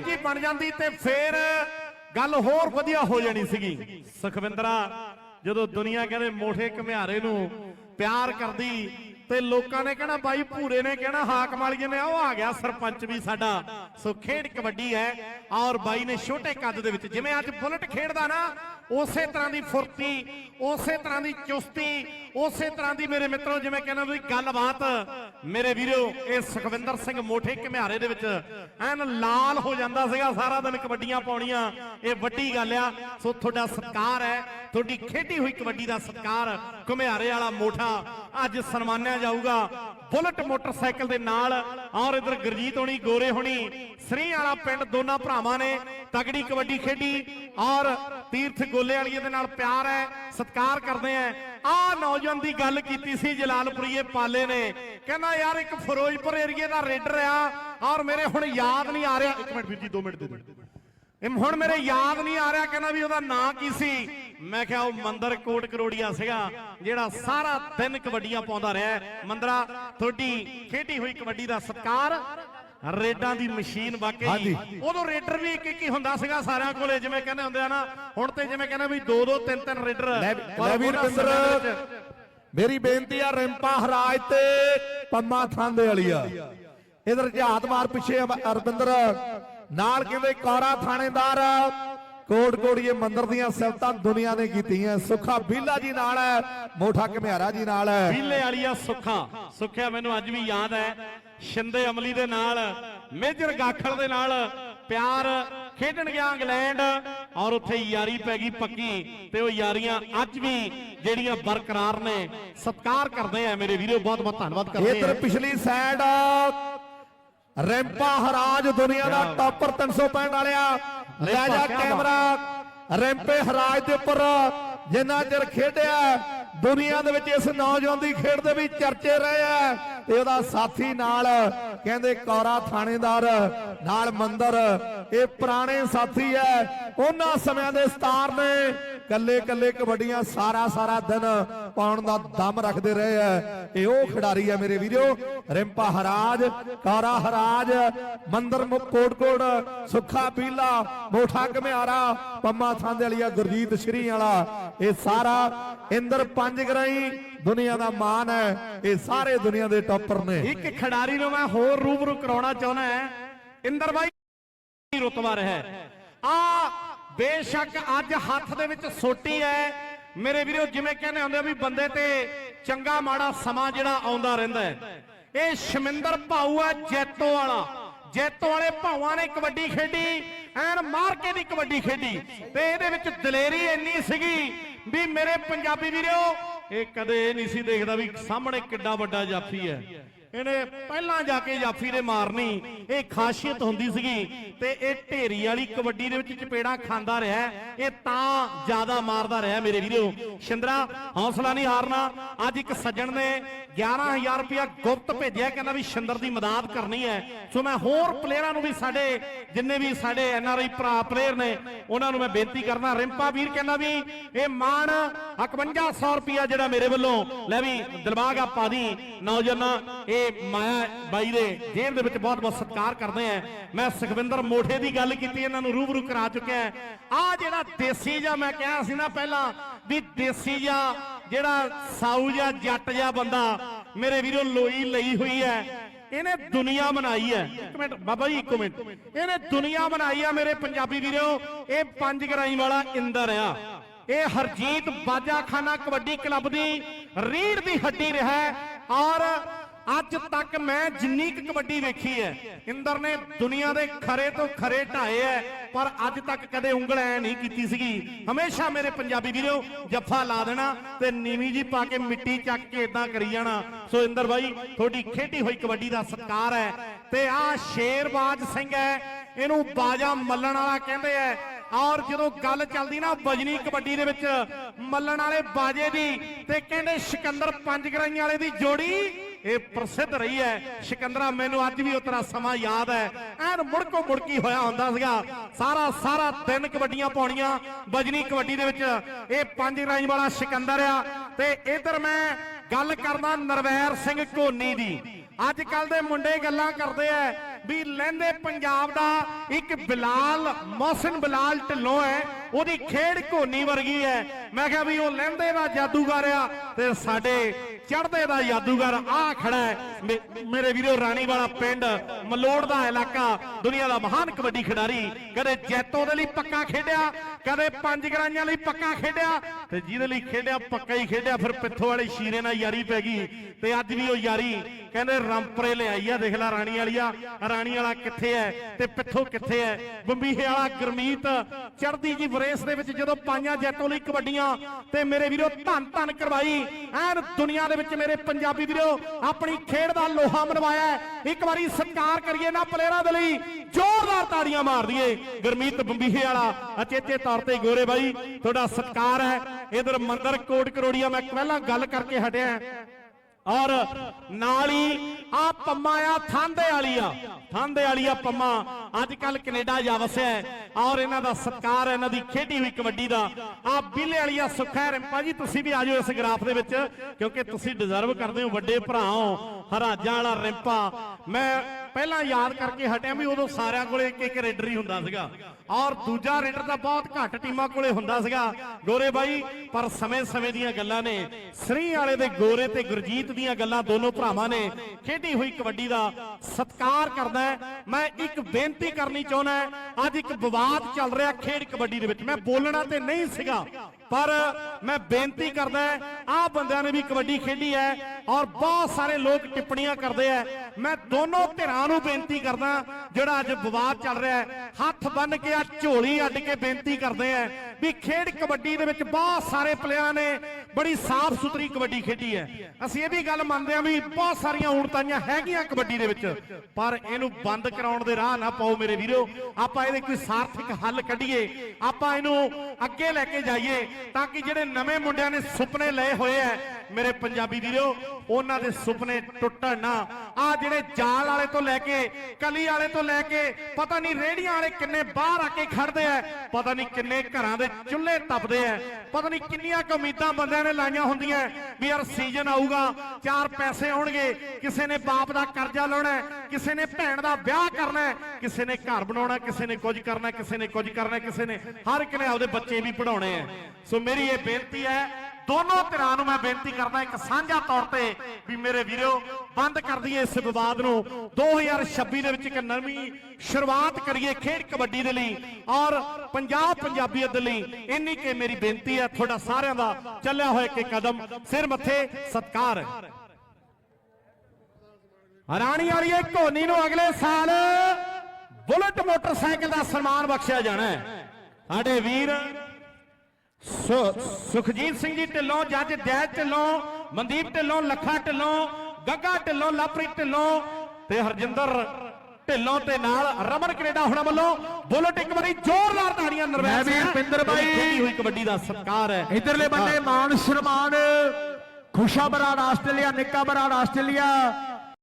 ਜੀ ਬਣ ਜਾਂਦੀ ਤੇ ਫੇਰ ਗੱਲ ਹੋਰ ਵਧੀਆ ਹੋ ਜਾਣੀ ਸੀਗੀ। ਸੁਖਵਿੰਦਰਾ, ਜਦੋਂ ਦੁਨੀਆ ਕਹਿੰਦੇ ਮੋਠੇ ਘਮਿਆਰੇ ਨੂੰ ਪਿਆਰ ਕਰਦੀ ਤੇ ਲੋਕਾਂ ਨੇ ਕਹਿਣਾ, ਬਾਈ ਭੂਰੇ ਨੇ ਕਹਿਣਾ, ਹਾਕਮ ਵਾਲੀਏ ਨੇ, ਉਹ ਆ ਗਿਆ ਸਰਪੰਚ ਵੀ ਸਾਡਾ। ਸੋ ਖੇਡ ਕਬੱਡੀ ਹੈ ਔਰ ਬਾਈ ਨੇ ਛੋਟੇ ਕੱਦ ਦੇ ਵਿੱਚ, ਜਿਵੇਂ ਅੱਜ ਬੁਲਟ ਖੇਡਦਾ ਨਾ ਉਸੇ ਤਰ੍ਹਾਂ ਦੀ ਫੁਰਤੀ, ਉਸੇ ਤਰ੍ਹਾਂ ਦੀ ਚੁਸਤੀ, ਉਸੇ ਤਰ੍ਹਾਂ ਦੀ ਮੇਰੇ ਮਿੱਤਰੋ, ਜਿਵੇਂ ਕਹਿੰਦਾ ਵੀ ਗੱਲਬਾਤ। ਮੇਰੇ ਵੀਰੋ, ਇਹ ਸੁਖਵਿੰਦਰ ਸਿੰਘ ਮੋਠੇ ਘਮਿਆਰੇ ਦੇ ਵਿੱਚ ਐਨ ਲਾਲ ਹੋ ਜਾਂਦਾ ਸੀਗਾ, ਸਾਰਾ ਦਿਨ ਕਬੱਡੀਆਂ ਪਾਉਣੀਆਂ। ਇਹ ਵੱਡੀ ਗੱਲ ਆ। ਸੋ ਤੁਹਾਡਾ ਸਤਿਕਾਰ ਹੈ। ਤੁਹਾਡੀ ਖੇਡੀ ਹੋਈ ਕਬੱਡੀ ਦਾ ਸਤਿਕਾਰ ਘਮਿਆਰੇ ਵਾਲਾ ਮੋਠਾ ਅੱਜ ਸਨਮਾਨਿਆ ਜਾਊਗਾ। ਬੁਲਟ ਮੋਟਰਸਾਈਕਲ ਦੇ ਨਾਲ ਔਰ ਇਧਰ ਗੁਰਜੀਤ ਹੋਣੀ ਗੋਰੇ ਹੋਣੀ ਸ੍ਰੀ ਵਾਲਾ ਪਿੰਡ ਦੋਨਾਂ ਭਰਾਵਾਂ ਨੇ ਤਗੜੀ ਕਬੱਡੀ ਖੇਡੀ ਔਰ ਤੀਰਥ ਗੋਲੇ ਵਾਲੀਏ ਦੇ ਨਾਲ ਪਿਆਰ ਹੈ ਸਤਿਕਾਰ ਕਰਦੇ ਆ ਆ ਨੌਜਵਾਨ ਦੀ ਗੱਲ ਕੀਤੀ ਸੀ ਜਲਾਲਪੁਰੀਏ ਪਾਲੇ ਨੇ। ਕਹਿੰਦਾ ਯਾਰ ਇੱਕ ਫਿਰੋਜ਼ਪੁਰ ਏਰੀਏ ਦਾ ਰੇਡਰ ਆ ਔਰ ਮੇਰੇ ਹੁਣ ਯਾਦ ਨਹੀਂ ਆ ਰਿਹਾ। ਇੱਕ ਮਿੰਟ ਵੀਰ ਜੀ 2 ਮਿੰਟ ਦੇ ਦਿਓ। ਇਹ ਹੁਣ ਮੇਰੇ ਯਾਦ ਨਹੀਂ ਆ ਰਿਹਾ ਕਹਿੰਦਾ ਵੀ ਉਹਦਾ ਨਾਂ ਕੀ ਸੀ? ਮੈਂ ਕਿਹਾ ਉਹ ਮੰਦਰ ਕੋਟ ਕਰੋੜੀਆ ਸੀਗਾ ਜਿਹੜਾ ਸਾਰਾ ਦਿਨ ਕਬੱਡੀਆਂ ਪਾਉਂਦਾ ਰਿਹਾ। ਮੰਦਰਾ ਤੁਹਾਡੀ ਖੇਡੀ ਹੋਈ ਕਬੱਡੀ ਦਾ ਸਤਕਾਰ ਰੇਡਾਂ ਦੀ ਮਸ਼ੀਨ ਵਾਕਈ। ਉਦੋਂ ਰੇਡਰ ਵੀ ਇੱਕ ਇੱਕ ਹੀ ਹੁੰਦਾ ਸੀਗਾ ਸਾਰਿਆਂ ਕੋਲੇ ਜਿਵੇਂ ਕਹਿੰਦੇ ਹੁੰਦੇ ਆ ਨਾ ਹੁਣ ਤੇ ਜਿਵੇਂ ਕਹਿੰਦੇ ਵੀ ਦੋ ਦੋ ਤਿੰਨ ਤਿੰਨ ਰੇਡਰ ਲੈ ਪਰ ਲੈ ਵੀਰ ਉਹਨਾਂ ਸਮਿਆਂ ਦੇ ਪਿੰਦਰ ਵਿੱਚ ਮੇਰੀ ਬੇਨਤੀ ਆ ਰਿੰਪਾ ਹਰਾਜ ਤੇ ਪੰਮਾ ਥਾਂਦੇ ਵਾਲੀ ਆ ਇਧਰ ਜਹਾਤ ਮਾਰ ਪਿੱਛੇ ਅਰਵਿੰਦਰ ਨਾਲ ਕਹਿੰਦੇ ਕੌਰਾ ਥਾਣੇਦਾਰ ਕੋਟ ਕੋੜੀਏ ਮੰਦਰ ਦੀਆਂ ਸਿਫਤਾਂ ਦੁਨੀਆ ਨੇ ਕੀਤੀਆਂ। ਸੁਖਾ ਬੀਲਾ ਜੀ ਨਾਲ ਹੈ ਮੋਠਾ ਘਮਿਆਰਾ ਜੀ ਨਾਲ ਹੈ। ਪੀਲੇ ਵਾਲੀਆ ਸੁੱਖਾ। ਸੁੱਖਿਆ ਮੈਨੂੰ ਅੱਜ ਵੀ ਯਾਦ ਹੈ ਸ਼ਿੰਦੇ ਅਮਲੀ ਦੇ ਨਾਲ ਮੇਜਰ ਗਾਖਲ ਦੇ ਨਾਲ ਪਿਆਰ ਖੇਡਣ ਗਿਆ ਇੰਗਲੈਂਡ ਔਰ ਉੱਥੇ ਯਾਰੀ ਪੈ ਗਈ ਪੱਕੀ ਤੇ ਉਹ ਯਾਰੀਆਂ ਅੱਜ ਵੀ ਜਿਹੜੀਆਂ ਬਰਕਰਾਰ ਨੇ। ਸਤਿਕਾਰ ਕਰਦੇ ਆ ਮੇਰੇ ਵੀਰੋ ਬਹੁਤ ਬਹੁਤ ਧੰਨਵਾਦ ਕਰਦੇ ਇਧਰ ਆ ਪਿਛਲੀ ਸਾਈਡ ਰਿੰਪਾ ਹਰਾਜ ਦੁਨੀਆ ਦਾ ਟਾਪਰ 365 ਵਾਲਿਆ। ਲੈ ਜਾ ਕੈਮਰਾ ਰਿੰਪੇ ਹਰਾਜ ਦੇ ਉੱਪਰ ਜਿੰਨਾ ਚਿਰ ਖੇਡਿਆ ਦੁਨੀਆ ਦੇ ਵਿੱਚ ਇਸ ਨੌਜਵਾਨ ਦੀ ਖੇਡ ਦੇ ਵੀ ਚਰਚੇ ਰਹੇ ਆ ਤੇ ਉਹਦਾ ਸਾਥੀ ਨਾਲ ਕਹਿੰਦੇ ਕੌਰਾ ਥਾਣੇਦਾਰ ਨਾਲ ਮੰਦਰ ਇਹ ਪੁਰਾਣੇ ਸਾਥੀ ਐ ਉਹਨਾਂ ਸਮਿਆਂ ਦੇ ਸਟਾਰ ਨੇ ਕੱਲੇ ਕੱਲੇ ਕਬੱਡੀਆਂ ਸਾਰਾ ਸਾਰਾ ਦਿਨ ਪਾਉਣ ਦਾ ਦਮ ਰੱਖਦੇ ਰਹੇ ਐ। ਇਹ ਉਹ ਖਿਡਾਰੀ ਐ ਮੇਰੇ ਵੀਰੋ, ਰਿੰਪਾ ਹਰਾਜ, ਕਾਰਾ ਹਰਾਜ, ਮੰਦਰ ਮੁ- ਸੁੱਖਾ ਪੀਲਾ, ਮੋਠਾ ਘਮਿਆਰਾ, ਪੰਮਾ ਥਾਂਦੇ ਵਾਲੀਆ ਗੁਰਜੀਤ ਸ਼੍ਰੀ ਵਾਲਾ। ਇਹ ਸਾਰਾ ਇੰਦਰ ਪੰਜ ਗਰਾਈ ਦੁਨੀਆ ਦਾ ਮਾਨ ਹੈ ਇਹ ਸਾਰੇ ਦੁਨੀਆ ਦੇ ਟੌਪਰ ਨੇ। ਇੱਕ ਖਿਡਾਰੀ ਨੂੰ ਮੈਂ ਹੋਰ ਰੂਬਰੂ ਕਰਾਉਣਾ ਚਾਹੁੰਦਾ ਹਾਂ ਇੰਦਰ ਬਾਈ ਰੁਤਬਾ ਰਿਹਾ ਆ ਬੇਸ਼ੱਕ ਅੱਜ ਹੱਥ ਦੇ ਵਿੱਚ ਸੋਟੀ ਹੈ। ਮੇਰੇ ਵੀਰੋ, ਜਿਵੇਂ ਕਹਿੰਦੇ ਹੁੰਦੇ ਆ ਵੀ ਬੰਦੇ ਤੇ ਚੰਗਾ ਮਾੜਾ ਸਮਾਂ ਜਿਹੜਾ ਆਉਂਦਾ ਰਹਿੰਦਾ ਹੈ। ਇਹ ਸ਼ਮਿੰਦਰ ਭਾਊ ਹੈ ਜੈਤੋ ਵਾਲਾ। ਜੈਤੋ ਵਾਲੇ ਭਾਵਾਂ ਨੇ ਕਬੱਡੀ ਖੇਡੀ, ਐਨ ਮਾਰ ਕੇ ਦੀ ਕਬੱਡੀ ਖੇਡੀ। ਤੇ ਇਹਦੇ ਵਿੱਚ ਦਲੇਰੀ ਇੰਨੀ ਸੀਗੀ ਵੀ ਮੇਰੇ ਪੰਜਾਬੀ ਵੀਰੋ, ਇਹ ਕਦੇ ਇਹ ਨਹੀਂ ਸੀ ਦੇਖਦਾ ਵੀ ਸਾਹਮਣੇ ਕਿੱਡਾ ਵੱਡਾ ਜਾਫੀ ਹੈ। ਇਹਨੇ ਪਹਿਲਾਂ ਜਾ ਕੇ ਜਾਫੀ ਨੇ ਮਾਰਨੀ। ਇਹ ਖਾਸੀਅਤ ਹੁੰਦੀ ਸੀਗੀ ਤੇ ਇਹ ਢੇਰੀ ਵਾਲੀ ਕਬੱਡੀ ਦੇ ਵਿੱਚ ਚਪੇੜਾ ਖਾਂਦਾ ਰਿਹਾ। ਇਹ ਤਾਂ ਜ਼ਿਆਦਾ ਮਾਰਦਾ ਰਿਹਾ ਮੇਰੇ ਵੀਰੋ। ਸ਼ਿੰਦਰਾ, ਹੌਸਲਾ ਨਹੀਂ ਹਾਰਨਾ। ਅੱਜ ਇੱਕ ਸੱਜਣ ਨੇ 11000 ਰੁਪਇਆ ਗੁਪਤ ਭੇਜਿਆ। ਕਹਿੰਦਾ ਵੀ ਸ਼ਿੰਦਰ ਦੀ ਮਦਦ ਕਰਨੀ ਹੈ। ਸੋ ਮੈਂ ਹੋਰ ਪਲੇਅਰਾਂ ਨੂੰ ਵੀ ਸਾਡੇ, ਜਿੰਨੇ ਵੀ ਸਾਡੇ ਐਨਆਰਆਈ ਭਰਾ ਪਲੇਅਰ ਨੇ, ਉਹਨਾਂ ਨੂੰ ਮੈਂ ਬੇਨਤੀ ਕਰਨਾ ਰਿੰਪਾ ਵੀਰ ਕਹਿੰਦਾ ਵੀ ਇਹ ਮਾਣ 5100 ਰੁਪਇਆ ਜਿਹੜਾ ਮੇਰੇ ਵੱਲੋਂ, ਲੈ ਵੀ ਦਿਲਬਾਗ ਆ ਪਾ ਦੀ ਨੌਜਵਾਨ, ਇਹ ਮਾਇਆ ਬਾਈ ਦੇ ਜੇਬ ਦੇ ਵਿੱਚ ਬਹੁਤ ਬਹੁਤ ਸਤਿਕਾਰ ਕਰਦੇ ਆ। ਮੈਂ ਸੁਖਵਿੰਦਰ ਮੋਠੇ ਦੀ ਗੱਲ ਕੀਤੀ, ਇਹਨਾਂ ਨੂੰ ਰੂਬਰੂ ਕਰਾ ਚੁੱਕਿਆ ਆ ਜਿਹੜਾ ਦੇਸੀ ਜਾਂ ਮੈਂ ਕਿਹਾ ਸੀ ਨਾ ਪਹਿਲਾਂ ਵੀ ਦੇਸੀ ਜਾਂ ਜਿਹੜਾ ਸਾਊ ਜਾਂ ਜੱਟ ਜਾਂ ਬੰਦਾ ਮੇਰੇ ਵੀਰੋ ਲੋਈ ਲਈ ਹੋਈ ਹੈ। ਇਹਨੇ ਦੁਨੀਆ ਬਣਾਈ ਹੈ। ਇੱਕ ਮਿੰਟ, ਬਾਬਾ ਜੀ, ਇੱਕ ਮਿੰਟ। ਇਹਨੇ ਦੁਨੀਆ ਬਣਾਈ ਆ ਮੇਰੇ ਪੰਜਾਬੀ ਵੀਰੋ। ਇਹ ਪੰਜ ਗਰਾਈ ਵਾਲਾ ਇੰਦਰ ਆ। ਇਹ ਹਰਜੀਤ ਬਾਜਾਖਾਨਾ ਕਬੱਡੀ ਕਲੱਬ ਦੀ ਰੀੜ ਦੀ ਹੱਡੀ ਰਿਹਾ ਔਰ ਅੱਜ ਤੱਕ ਮੈਂ ਜਿੰਨੀ ਕੁ ਕਬੱਡੀ ਵੇਖੀ ਹੈ, ਇੰਦਰ ਨੇ ਦੁਨੀਆ ਦੇ ਖਰੇ ਤੋਂ ਖਰੇ ਢਾਏ ਐ ਪਰ ਅੱਜ ਤੱਕ ਕਦੇ ਉਂਗਲ ਐ ਨਹੀਂ ਕੀਤੀ ਸੀਗੀ। ਹਮੇਸ਼ਾ ਮੇਰੇ ਪੰਜਾਬੀ ਵੀਰੋ, ਜੱਫਾ ਲਾ ਦੇਣਾ ਤੇ ਨੀਵੀਂ ਜੀ ਪਾ ਕੇ ਮਿੱਟੀ ਚੱਕ ਕੇ ਇਦਾਂ ਕਰੀ ਜਾਣਾ। ਸੋ ਇੰਦਰ ਬਾਈ, ਤੁਹਾਡੀ ਖੇਡੀ ਹੋਈ ਕਬੱਡੀ ਦਾ ਸਤਿਕਾਰ ਹੈ ਤੇ ਆ ਸ਼ੇਰਬਾਜ ਸਿੰਘ ਹੈ, ਇਹਨੂੰ ਬਾਜਾ ਮੱਲਣ ਵਾਲਾ ਕਹਿੰਦੇ ਐ ਔਰ ਜਦੋਂ ਗੱਲ ਚੱਲਦੀ ਨਾ ਵਜਨੀ ਕਬੱਡੀ ਦੇ ਵਿੱਚ, ਮੱਲਣ ਵਾਲੇ ਬਾਜੇ ਦੀ ਤੇ ਕਹਿੰਦੇ ਸਿਕੰਦਰ ਪੰਜ ਗਰਾਈਆਂ ਵਾਲੇ ਦੀ ਜੋੜੀ ਇਹ ਪ੍ਰਸਿੱਧ ਰਹੀ ਹੈ। ਸਿਕੰਦਰਾ, ਮੈਨੂੰ ਅੱਜ ਵੀ ਉਹ ਸਮਾਂ ਯਾਦ ਹੈ। ਐਨ ਮੁੜਕੋ ਮੁੜਕੀ ਹੋਇਆ ਹੁੰਦਾ ਸੀਗਾ। ਸਾਰਾ ਸਾਰਾ ਦਿਨ ਕਬੱਡੀਆਂ ਪਾਉਣੀਆਂ ਬਜਨੀ ਕਬੱਡੀ ਦੇ ਵਿੱਚ। ਇਹ ਪੰਜ ਗਰਾਈ ਵਾਲਾ ਸਿਕੰਦਰ ਆ। ਤੇ ਇਧਰ ਮੈਂ ਗੱਲ ਕਰਦਾ ਨਰਵੈਰ ਸਿੰਘ ਕੋਨੀ ਦੀ। ਅੱਜ ਕੱਲ ਦੇ ਮੁੰਡੇ ਗੱਲਾਂ ਕਰਦੇ ਐ ਵੀ ਲਹਿੰਦੇ ਪੰਜਾਬ ਦਾ ਇੱਕ ਬਿਲਾਲ ਮੌਸਨ ਬਿਲਾਲ ਢਿੱਲੋਂ ਹੈ, ਉਹਦੀ ਖੇਡ ਘੋਨੀ ਵਰਗੀ ਹੈ। ਮੈਂ ਕਿਹਾ ਵੀ ਉਹ ਲਹਿੰਦੇ ਦਾ ਜਾਦੂਗਰ ਆ ਤੇ ਸਾਡੇ ਚੜ੍ਹਦੇ ਦਾ ਜਾਦੂਗਰ ਆ ਖੜਾ ਹੈ। ਮੇਰੇ ਵੀਰੋ ਰਾਣੀ ਵਾਲਾ ਪਿੰਡ ਮਲੋੜ ਦਾ ਇਲਾਕਾ, ਦੁਨੀਆ ਦਾ ਮਹਾਨ ਕਬੱਡੀ ਖਿਡਾਰੀ। ਕਦੇ ਜੈਤੋ ਦੇ ਲਈ ਪੱਕਾ ਖੇਡਿਆ, ਕਦੇ ਪੰਜ ਗਰਾਈਆਂ ਲਈ ਪੱਕਾ ਖੇਡਿਆ ਤੇ ਜਿਹਦੇ ਲਈ ਖੇਡਿਆ, ਪੱਕਾ ਹੀ ਖੇਡਿਆ, ਫਿਰ ਪਿੱਥੋਂ ਵਾਲੇ ਸ਼ੀਰੇ ਨਾਲ ਯਾਰੀ ਪੈ ਗਈ। ਤੇ ਅੱਜ ਵੀ ਉਹ ਯਾਰੀ, ਕਹਿੰਦੇ ਰੰਪਰੇ ਲਿਆਈ ਆ, ਦੇਖ ਲੈ ਰਾਣੀ ਵਾਲੀਆ ਰਾਣੀ ਵਾਲਾ ਕਿੱਥੇ ਐ? ਤੇ ਪਿੱਥੋਂ ਕਿੱਥੇ ਐ? ਬੰਬੀਹੇ ਵਾਲਾ ਗਰਮੀਤ ਚੜਦੀ ਜੀ ਵਰੇਸ ਦੇ ਵਿੱਚ ਜਦੋਂ ਪਾਈਆਂ ਜੈਤੋ ਲਈ ਕਬੱਡੀਆਂ, ਤੇ ਮੇਰੇ ਵੀਰੋ, ਧੰਨ ਧੰਨ ਕਰਵਾਈ। ਐਨ ਦੁਨੀਆ ਦੇ ਵਿੱਚ ਮੇਰੇ ਪੰਜਾਬੀ ਵੀਰੋ, ਆਪਣੀ ਖੇਡ ਦਾ ਲੋਹਾ ਮਨਵਾਇਆ ਇੱਕ ਵਾਰੀ ਸਤਿਕਾਰ ਕਰੀਏ ਨਾ ਪਲੇਅਰਾਂ ਦੇ ਲਈ, ਜ਼ੋਰਦਾਰ ਤਾੜੀਆਂ ਮਾਰ ਦਈਏ। ਗਰਮੀਤ ਬੰਬੀਹੇ ਵਾਲਾ, ਅਚੇਚੇ ਤੌਰ ਤੇ ਗੋਰੇ ਬਾਈ, ਤੁਹਾਡਾ ਸਤਿਕਾਰ ਹੈ। ਇਧਰ ਮੰਦਰ ਕੋਟ ਕਰੋੜੀਆ ਮੈਂ ਪਹਿਲਾਂ ਗੱਲ ਕਰਕੇ ਹਟਿਆ। ਔਰ ਨਾਲ ਹੀ ਆ ਪੰਮਾ ਆ ਥਾਂਦੇ ਵਾਲੀ ਆ। ਥਾਂਦੇ ਵਾਲੀ ਆ ਪੰਮਾ। ਅੱਜ ਕੱਲ ਕੈਨੇਡਾ ਜਾ ਵਸਿਆ ਹੈ। ਔਰ ਇਹਨਾਂ ਦਾ ਸਤਿਕਾਰ ਇਹਨਾਂ ਦੀ ਖੇਡੀ ਹੋਈ ਕਬੱਡੀ ਦਾ। ਆ ਬਿੱਲੇ ਵਾਲੀ ਆ ਸੁਖਾ ਰਿੰਪਾ ਜੀ ਤੁਸੀਂ ਵੀ ਆਜੋ ਇਸ ਗ੍ਰਾਫ ਦੇ ਵਿੱਚ, ਕਿਉਂਕਿ ਤੁਸੀਂ ਡਿਜ਼ਰਵ ਕਰਦੇ ਹੋ, ਵੱਡੇ ਭਰਾ ਹੋ। ਹਰਾਜਾਂ ਵਾਲਾ ਰਿੰਪਾ। ਮੈਂ ਪਹਿਲਾਂ ਯਾਦ ਕਰਕੇ ਹਟਿਆ ਵੀ ਉਦੋਂ ਸਾਰਿਆਂ ਕੋਲੇ ਇੱਕ ਇੱਕ ਰੇਡਰ ਹੀ ਹੁੰਦਾ ਸੀਗਾ। ਔਰ ਦੂਜਾ ਰੇਡਰ ਤਾਂ ਬਹੁਤ ਘੱਟ ਟੀਮਾਂ ਕੋਲੇ ਹੁੰਦਾ ਸੀਗਾ। ਗੋਰੇ ਬਾਈ, ਪਰ ਸਮੇਂ-ਸਮੇਂ ਦੀਆਂ ਗੱਲਾਂ ਨੇ। ਸ੍ਰੀ ਵਾਲੇ ਦੇ ਗੋਰੇ ਤੇ ਗੁਰਜੀਤ ਦੀਆਂ ਗੱਲਾਂ ਦੋਨੋਂ ਭਰਾਵਾਂ ਨੇ। ਖੇਡੀ ਹੋਈ ਕਬੱਡੀ ਦਾ ਸਤਿਕਾਰ ਕਰਦਾ ਮੈਂ ਇੱਕ ਬੇਨਤੀ ਕਰਨੀ ਚਾਹੁੰਦਾ ਅੱਜ ਇੱਕ ਵਿਵਾਦ ਚੱਲ ਰਿਹਾ ਖੇਡ ਕਬੱਡੀ ਦੇ ਵਿੱਚ। ਮੈਂ ਬੋਲਣਾ ਤੇ ਨਹੀਂ ਸੀਗਾ, ਪਰ ਮੈਂ ਬੇਨਤੀ ਕਰਦਾ ਆਹ ਬੰਦਿਆਂ ਨੇ ਵੀ ਕਬੱਡੀ ਖੇਡੀ ਹੈ। ਔਰ ਬਹੁਤ ਸਾਰੇ ਲੋਕ ਟਿੱਪਣੀਆਂ ਕਰਦੇ ਆ। ਮੈਂ ਦੋਨੋਂ ਧਿਰਾਂ ਨੂੰ ਬੇਨਤੀ ਕਰਦਾ ਜਿਹੜਾ ਅੱਜ ਵਿਵਾਦ ਚੱਲ ਰਿਹਾ ਹੈ। ਹੱਥ ਬੰਨ ਕੇ ਆ ਝੋਲੀ ਅੱਡ ਕੇ ਬੇਨਤੀ ਕਰਦੇ ਆ ਵੀ ਖੇਡ ਕਬੱਡੀ ਦੇ ਵਿੱਚ ਬਹੁਤ ਸਾਰੇ ਪਲੇਅਰਾਂ ਨੇ, ਬੜੀ ਸਾਫ਼ ਸੁਥਰੀ ਕਬੱਡੀ ਖੇਡੀ ਹੈ। ਅਸੀਂ ਇਹ ਵੀ ਗੱਲ ਮੰਨਦੇ ਆ ਵੀ ਬਹੁਤ ਸਾਰੀਆਂ ਉਣਤਾਈਆਂ ਹੈਗੀਆਂ ਕਬੱਡੀ ਦੇ ਵਿੱਚ, ਪਰ ਇਹਨੂੰ ਬੰਦ ਕਰਾਉਣ ਦੇ ਰਾਹ ਨਾ ਪਾਓ ਮੇਰੇ ਵੀਰੋ। ਆਪਾਂ ਇਹਦੇ ਕੋਈ ਸਾਰਥਿਕ ਹੱਲ ਕੱਢੀਏ, ਆਪਾਂ ਇਹਨੂੰ ਅੱਗੇ ਲੈ ਕੇ ਜਾਈਏ ਤਾਂ ਕਿ ਜਿਹੜੇ ਨਵੇਂ ਮੁੰਡਿਆਂ ਨੇ ਸੁਪਨੇ ਲਏ ਹੋਏ ਐ ਮੇਰੇ ਪੰਜਾਬੀ ਵੀਰੋ, ਉਹਨਾਂ ਦੇ ਸੁਪਨੇ ਟੁੱਟਣ ਨਾ। ਆ ਜਿਹੜੇ ਜਾਲ ਵਾਲੇ ਤੋਂ ਲੈ ਕੇ, ਕਲੀ ਵਾਲੇ ਤੋਂ ਲੈ ਕੇ, ਪਤਾ ਨਹੀਂ ਰੇੜੀਆਂ ਵਾਲੇ ਕਿੰਨੇ ਬਾਹਰ ਆ ਕੇ ਖੜਦੇ ਐ ਪਤਾ ਨਹੀਂ ਕਿੰਨੇ ਘਰਾਂ ਦੇ ਚੁੱਲ੍ਹੇ ਤਪਦੇ ਐ ਪਤਾ ਨਹੀਂ ਕਿੰਨੀਆਂ ਉਮੀਦਾਂ ਬੰਦਿਆਂ ਨੇ ਲਾਈਆਂ ਹੁੰਦੀਆਂ ਵੀ ਯਾਰ ਸੀਜ਼ਨ ਆਊਗਾ, ਚਾਰ ਪੈਸੇ ਆਉਣਗੇ, ਕਿਸੇ ਨੇ ਬਾਪ ਦਾ ਕਰਜ਼ਾ ਲਾਉਣਾ ਕਿਸੇ ਨੇ ਭੈਣ ਦਾ ਵਿਆਹ ਕਰਨਾ ਕਿਸੇ ਨੇ ਘਰ ਬਣਾਉਣਾ ਕਿਸੇ ਨੇ ਕੁਝ ਕਰਨਾ ਕਿਸੇ ਨੇ ਕੁਝ ਕਰਨਾ ਕਿਸੇ ਨੇ ਹਰ ਇੱਕ ਨੇ ਆਪਦੇ ਬੱਚੇ ਵੀ ਪੜਾਉਣੇ ਆ। ਸੋ ਮੇਰੀ ਇਹ ਬੇਨਤੀ ਹੈ ਦੋਨੋਂ ਧਿਰਾਂ ਨੂੰ ਮੈਂ ਬੇਨਤੀ ਕਰਦਾ ਇੱਕ ਸਾਂਝਾ ਤੌਰ ਤੇ ਵੀ ਮੇਰੇ ਵੀਰੋ, ਬੰਦ ਕਰ ਦਈਏ ਇਸ ਵਿਵਾਦ ਨੂੰ। 2026 ਦੇ ਵਿੱਚ ਇੱਕ ਨਵੀਂ ਸ਼ੁਰੂਆਤ ਕਰੀਏ ਖੇਡ ਕਬੱਡੀ ਦੇ ਲਈ ਔਰ ਪੰਜਾਬ ਪੰਜਾਬੀਅਤ ਦੇ ਲਈ। ਇੰਨੀ ਕਿ ਮੇਰੀ ਬੇਨਤੀ ਹੈ, ਤੁਹਾਡਾ ਸਾਰਿਆਂ ਦਾ ਚੱਲਿਆ ਹੋਇਆ ਕਿ ਕਦਮ ਸਿਰ ਮੱਥੇ ਸਤਕਾਰ। ਹੈ ਰਾਣੀ ਵਾਲੀ ਇਹ ਧੋਨੀ ਨੂੰ ਅਗਲੇ ਸਾਲ ਬੁਲਟ ਮੋਟਰਸਾਈਕਲ ਦਾ ਸਨਮਾਨ ਬਖਸ਼ਿਆ ਜਾਣਾ ਹੈ। ਸਾਡੇ ਵੀਰ ਸੁਖਜੀਤ ਸਿੰਘ ਜੀ ਢਿੱਲੋਂ ਜੱਜ ਜੈਜ ਢਿੱਲੋਂ ਮਨਦੀਪ ਢਿੱਲੋਂ ਲੱਖਾ ਢਿੱਲੋਂ ਗੱਗਾ ਢਿੱਲੋਂ ਲਵਪ੍ਰੀਤ ਢਿੱਲੋਂ ਤੇ ਹਰਜਿੰਦਰ ਢਿੱਲੋਂ ਤੇ ਨਾਲ ਰਮਨ ਕੈਨੇਡਾ ਹੁਣਾਂ ਵੱਲੋਂ ਬੁਲਟ ਇੱਕ ਵਾਰੀ ਜ਼ੋਰਦਾਰ ਤਾੜੀਆਂ ਮੈਂ ਨਰਵੈਸ ਵੀ ਰੁਪਿੰਦਰ ਬਾਈ। ਖੇਡੀ ਹੋਈ ਕਬੱਡੀ ਦਾ ਸਤਿਕਾਰ ਹੈ। ਇਧਰਲੇ ਬੰਨੇ ਮਾਨ ਸ਼ਰਮਾਨ ਖੁਸ਼ਾ ਬਰਾੜ ਆਸਟ੍ਰੇਲੀਆ ਨਿੱਕਾ ਬਰਾੜ ਆਸਟ੍ਰੇਲੀਆ।